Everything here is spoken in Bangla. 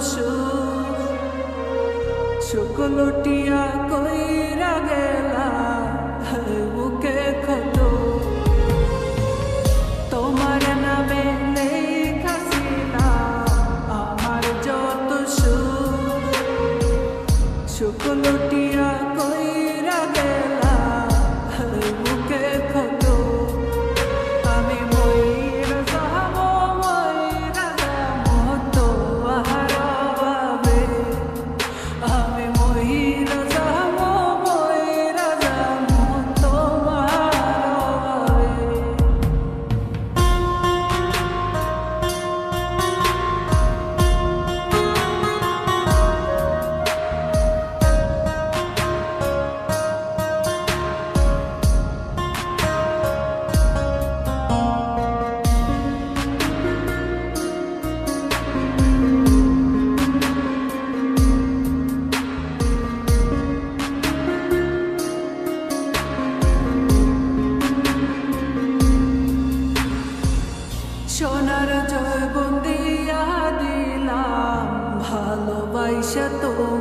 সুর শুকলটিয়া কইরা গেলা। a dor.